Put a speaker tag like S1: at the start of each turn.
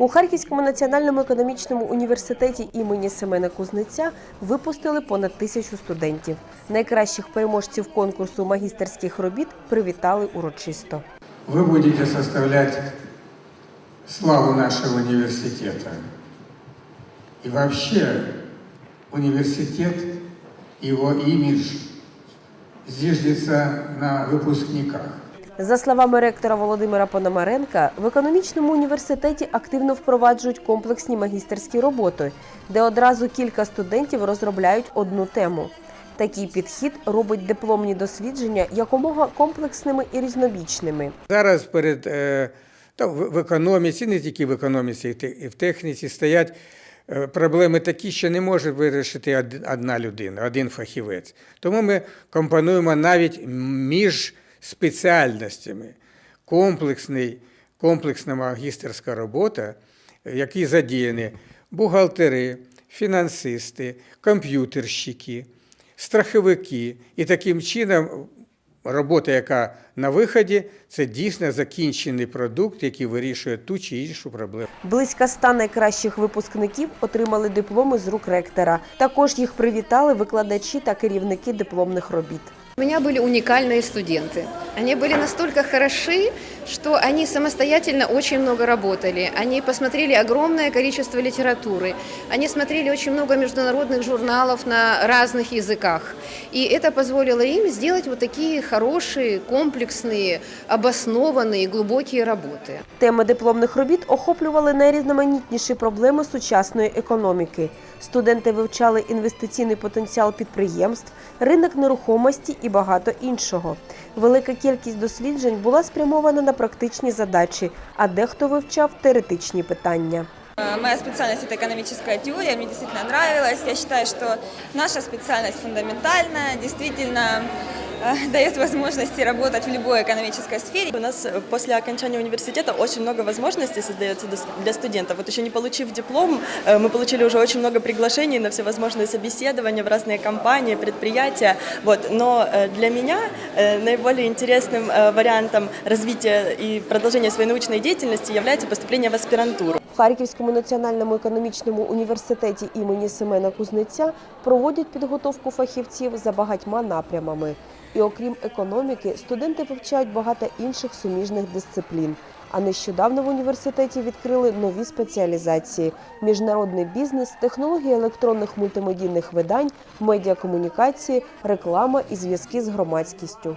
S1: У Харківському національному економічному університеті імені Семена Кузнеця випустили понад тисячу студентів. Найкращих переможців конкурсу магістерських робіт привітали урочисто.
S2: Вы будете составлять славу нашего университета. И вообще университет, его имидж зиждется на выпускниках.
S1: За словами ректора Володимира Пономаренка, в економічному університеті активно впроваджують комплексні магістерські роботи, де одразу кілька студентів розробляють одну тему. Такий підхід робить дипломні дослідження якомога комплексними і різнобічними.
S2: Зараз перед е, та в економіці, не тільки в економіці, і в техніці стоять е, проблеми такі, що не може вирішити одна людина, один фахівець. Тому ми компонуємо навіть між спеціальностями комплексний, комплексна магістерська робота, в якій задіяні бухгалтери, фінансисти, комп'ютерщики, страховики. І таким чином робота, яка на виході, це дійсно закінчений продукт, який вирішує ту чи іншу проблему.
S1: Близько ста найкращих випускників отримали дипломи з рук ректора. Також їх привітали викладачі та керівники дипломних робіт.
S3: У меня были уникальные студенты. Они были настолько хороши, что они самостоятельно очень много работали. Они посмотрели огромное количество литературы. Они смотрели очень много международных журналов на разных языках. И это позволило им сделать вот такие хорошие, комплексные, обоснованные, глубокие работы.
S1: Теми дипломних робіт охоплювали найрізноманітніші проблеми сучасної економіки. Студенти вивчали інвестиційний потенціал підприємств, ринок нерухомості і багато іншого. Велика кількість досліджень була спрямована на практичні задачі, а дехто вивчав теоретичні питання.
S4: Э, Моя специальность – это экономическая теория, мне действительно нравилось. Я считаю, что наша специальность фундаментальная, действительно э, дает возможности работать в любой экономической сфере.
S5: У нас э, после окончания университета очень много возможностей создается для студентов. Вот еще не получив диплом, э, мы получили уже очень много приглашений на всевозможные собеседования в разные компании, предприятия. Вот. Но э, для меня наиболее интересным вариантом развития и продолжения своей научной деятельности является поступление в аспирантуру.
S1: Харківському національному економічному університеті імені Семена Кузнеця проводять підготовку фахівців за багатьма напрямами. І окрім економіки, студенти вивчають багато інших суміжних дисциплін. А нещодавно в університеті відкрили нові спеціалізації: міжнародний бізнес, технології електронних мультимедійних видань, медіакомунікації, реклама і зв'язки з громадськістю.